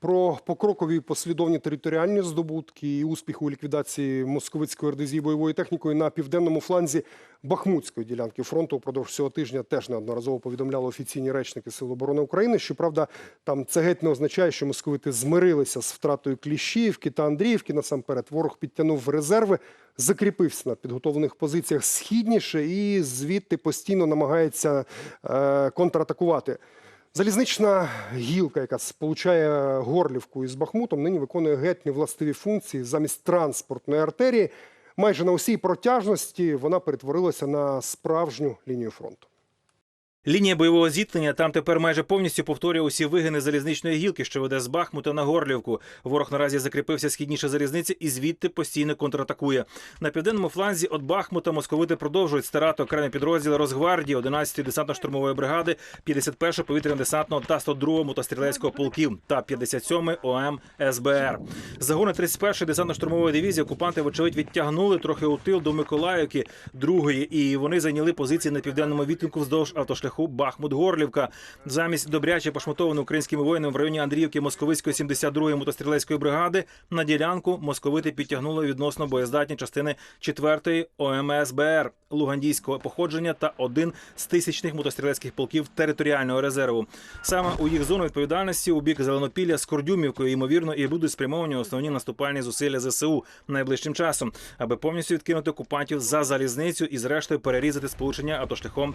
Про покрокові послідовні територіальні здобутки і успіх у ліквідації московицької РДЗ бойовою технікою на південному фланзі Бахмутської ділянки фронту упродовж цього тижня теж неодноразово повідомляли офіційні речники Сил оборони України. Щоправда, там це геть не означає, що московити змирилися з втратою Кліщіївки та Андріївки. Насамперед, ворог підтягнув резерви, закріпився на підготовлених позиціях східніше і звідти постійно намагається е, контратакувати. Залізнична гілка, яка сполучає Горлівку із Бахмутом, нині виконує геть невластиві функції замість транспортної артерії. Майже на усій протяжності вона перетворилася на справжню лінію фронту. Лінія бойового зіткнення там тепер майже повністю повторює усі вигини залізничної гілки, що веде з Бахмута на Горлівку. Ворог наразі закріпився східніше залізниці і звідти постійно контратакує. На південному фланзі від Бахмута московити продовжують старати окремі підрозділи Росгвардії, 11-ї десантно-штурмової бригади, 51-го повітряно-десантного та 102-го мотострілецького полків та 57-й ОМ СБР. Загони 31-ї десантно-штурмової дивізії окупанти, вочевидь, відтягнули трохи у тил до Миколаївки другої, і вони зайняли позиції на південному відтинку вздовж автошляху Бахмут-Горлівка. Замість добряче пошматованої українськими воїнами в районі Андріївки Московицької 72-ї мотострілецької бригади на ділянку московити підтягнули відносно боєздатні частини 4-ї ОМСБР лугандійського походження та один з тисячних мотострілецьких полків територіального резерву. Саме у їх зону відповідальності у бік Зеленопілля з Кордюмівкою, ймовірно, і будуть спрямовані основні наступальні зусилля ЗСУ найближчим часом, аби повністю відкинути окупантів за залізницю і, зрештою, перерізати сполучення автошляхом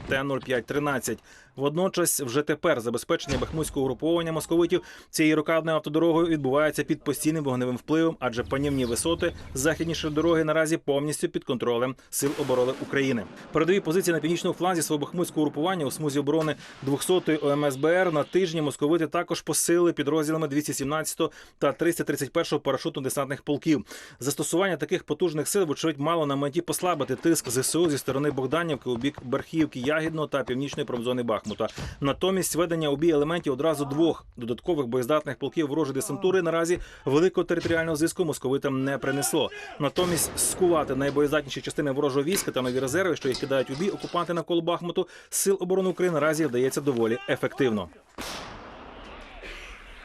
Т-0513. Водночас, вже тепер забезпечення бахмутського угруповання московитів цією рокадною автодорогою відбувається під постійним вогневим впливом, адже панівні висоти західніше дороги наразі повністю під контролем сил оборони України. Передові позиції на північному фланзі свого бахмутського угрупування у смузі оборони 200-ї ОМСБР на тижні московити також посилили підрозділами 217 та 331 парашутно-десантних полків. Застосування таких потужних сил, вочевидь, мало на меті послабити тиск ЗСУ зі сторони Богданівки у бік Берхівки, Ягідного та північної промзони Бахмута. Натомість ведення у бій елементів одразу двох додаткових боєздатних полків ворожої десантури наразі великого територіального зиску московитам не принесло. Натомість скувати найбоєздатніші частини ворожого війська та нові резерви, що їх кидають у бій, окупанти навколо Бахмуту, сил оборони України наразі вдається доволі ефективно.